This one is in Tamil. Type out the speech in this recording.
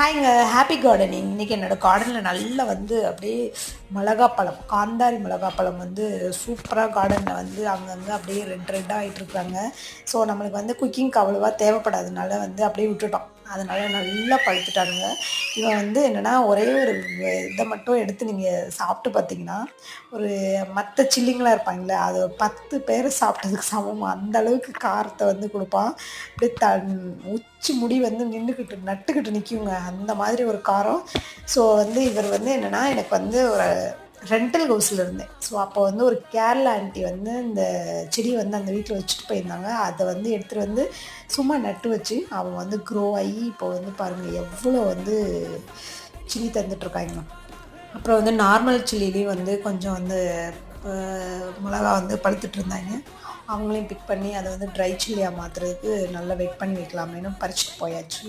ஹாய்ங்க ஹாப்பி கார்டனிங் இன்றைக்கி என்னோடய கார்டனில் நல்லா வந்து அப்படியே மிளகாப்பழம் காந்தாரி மிளகாப்பழம் வந்து சூப்பராக கார்டனில் வந்து அங்கங்கே அப்படியே ரெட் ரெட்டாக ஆகிட்டுருக்குறாங்க ஸோ நம்மளுக்கு வந்து குக்கிங்க்கு அவ்வளோவா தேவைப்படாதனால வந்து அப்படியே விட்டுட்டோம். அதனால் நல்லா பழுத்துட்டாருங்க இவன் வந்து என்னென்னா ஒரே ஒரு இதை மட்டும் எடுத்து நீங்கள் சாப்பிட்டு பார்த்தீங்கன்னா ஒரு மற்ற சில்லிங்களாக இருப்பாங்களே அது பத்து பேர் சாப்பிட்டதுக்கு சமம். அந்த அளவுக்கு காரத்தை வந்து கொடுப்பான் அப்படியே த உச்சி முடி வந்து நின்றுக்கிட்டு நட்டுக்கிட்டு நிற்குங்க அந்த மாதிரி ஒரு காரம். ஸோ வந்து இவர் வந்து என்னென்னா எனக்கு வந்து ஒரு ரெண்டல் ஹவுஸில் இருந்தேன். ஸோ அப்போ வந்து ஒரு கேரளா ஆண்டி வந்து இந்த செடி வந்து அந்த வீட்டில் வச்சுட்டு போயிருந்தாங்க. அதை வந்து எடுத்துகிட்டு வந்து சும்மா நட்டு வச்சு அவன் வந்து க்ரோ ஆகி இப்போ வந்து பாருங்கள் எவ்வளோ வந்து சில்லி தந்துட்டுருக்காங்க அப்புறம் வந்து நார்மல் சில்லிலையும் வந்து கொஞ்சம் வந்து மிளகா வந்து பழுத்துட்டு இருந்தாங்க. அவங்களையும் பிக் பண்ணி அதை வந்து ட்ரை சில்லியாக மாற்றுறதுக்கு நல்லா வெயிட் பண்ணி வைக்கலாமேனு பறிச்சுட்டு போயாச்சு.